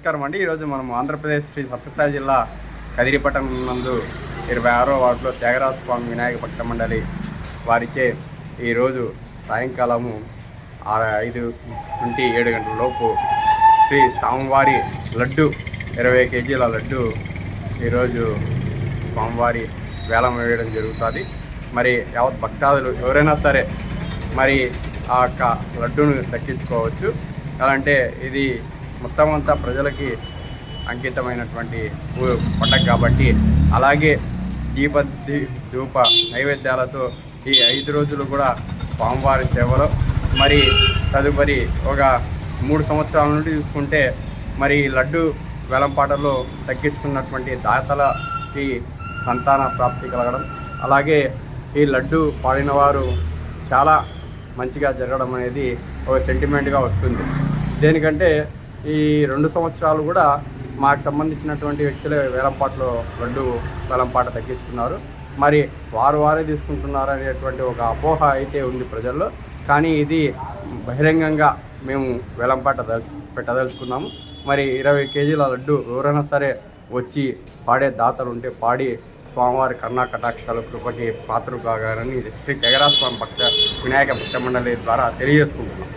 నమస్కారం అండి. ఈరోజు మనం ఆంధ్రప్రదేశ్ శ్రీ సత్యసాయి జిల్లా కదిరిపట్టణం నందు ఇరవై ఆరో వార్డులో త్యాగరాజ స్వామి వినాయక భక్త మండలి వారిచే ఈరోజు సాయంకాలము ఐదు నుండి ఏడు గంటల లోపు శ్రీ స్వామివారి లడ్డు ఇరవై కేజీల లడ్డు ఈరోజు స్వామివారి వేలం వేయడం జరుగుతుంది. మరి యావత్ భక్తాదులు ఎవరైనా సరే మరి ఆ యొక్క లడ్డును దక్కించుకోవచ్చు. ఎలా అంటే ఇది మొత్తం అంతా ప్రజలకి అంకితమైనటువంటి పండగ కాబట్టి అలాగే దీప దూప ధూప నైవేద్యాలతో ఈ ఐదు రోజులు కూడా స్వామివారి సేవలో. మరి తదుపరి ఒక మూడు సంవత్సరాల నుండి చూసుకుంటే మరి ఈ లడ్డు వేలంపాటలో తగ్గించుకున్నటువంటి దాతలకి సంతాన ప్రాప్తి కలగడం. అలాగే ఈ లడ్డు పాడిన వారు చాలా మంచిగా జరగడం అనేది ఒక సెంటిమెంట్గా వస్తుంది. దేనికంటే ఈ రెండు సంవత్సరాలు కూడా మాకు సంబంధించినటువంటి వ్యక్తులే వేలంపాట్లో లడ్డు వేలంపాట తగ్గించుకున్నారు. మరి వారు వారే తీసుకుంటున్నారు అనేటువంటి ఒక అపోహ అయితే ఉంది ప్రజల్లో. కానీ ఇది బహిరంగంగా మేము వేలంపాట పెట్టదలుచుకున్నాము. మరి ఇరవై కేజీల లడ్డు ఎవరైనా సరే వచ్చి పాడే దాతలు ఉంటే పాడి స్వామివారి కన్నా కటాక్షాలు కృపకి పాత్ర కాగారని శ్రీ జగరాజ్ స్వామి భక్త వినాయక భక్త మండలి ద్వారా తెలియజేసుకుంటున్నాం.